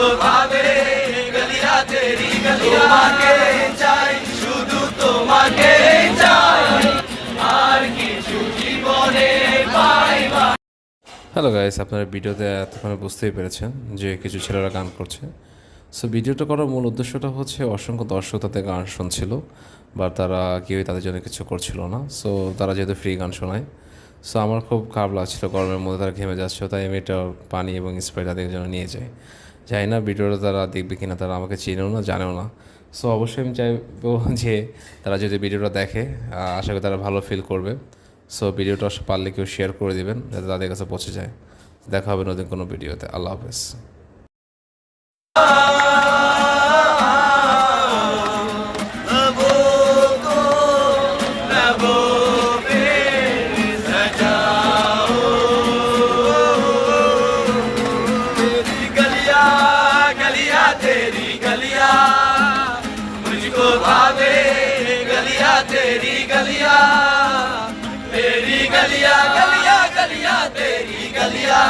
তো ভাবে গলিয়া তেরি গলিয়া কে চাই, শুধু তোমাকে চাই। আর কিছু জীবনে পাই হ্যালো গাইস আপনারা ভিডিওতে এতক্ষণে বুঝতেই পেরেছেন যে কিছু ছেলেরা গান করছে। সো ভিডিওটা করার মূল উদ্দেশ্যটা হচ্ছে অসংখ্য দর্শক তাদের গান শুনছিল বা তারা কেউই তাদের জন্য কিছু করছিল না। সো তারা যেহেতু ফ্রি গান শোনায়। সো আমার খুব খারাপ লাগছিল, গরমের মধ্যে তারা ঘেমে যাচ্ছে তাই আমি এটা পানি এবং স্প্রে তাদের জন্য নিয়ে যাই। জানি না, ভিডিওটা তারা দেখবে কিনা তারা আমাকে চেনেও না, জানেও না। সো অবশ্যই আমি চাইব যে তারা যদি ভিডিওটা দেখে আশা করি তারা ভালো ফিল করবে। সো ভিডিওটা পারলে কেউ শেয়ার করে দেবেন, যাতে তাদের কাছে পৌঁছে যায়। দেখা হবে নতুন কোনো ভিডিওতে। আল্লাহ হাফেজ। ਭਾਵੇ ਗਲੀਆਂ ਤੇਰੀ ਗਲੀਆਂ ਤੇਰੀ ਗਲੀਆਂ ਗਲੀਆਂ ਗਲੀਆਂ ਤੇਰੀ ਗਲੀਆਂ।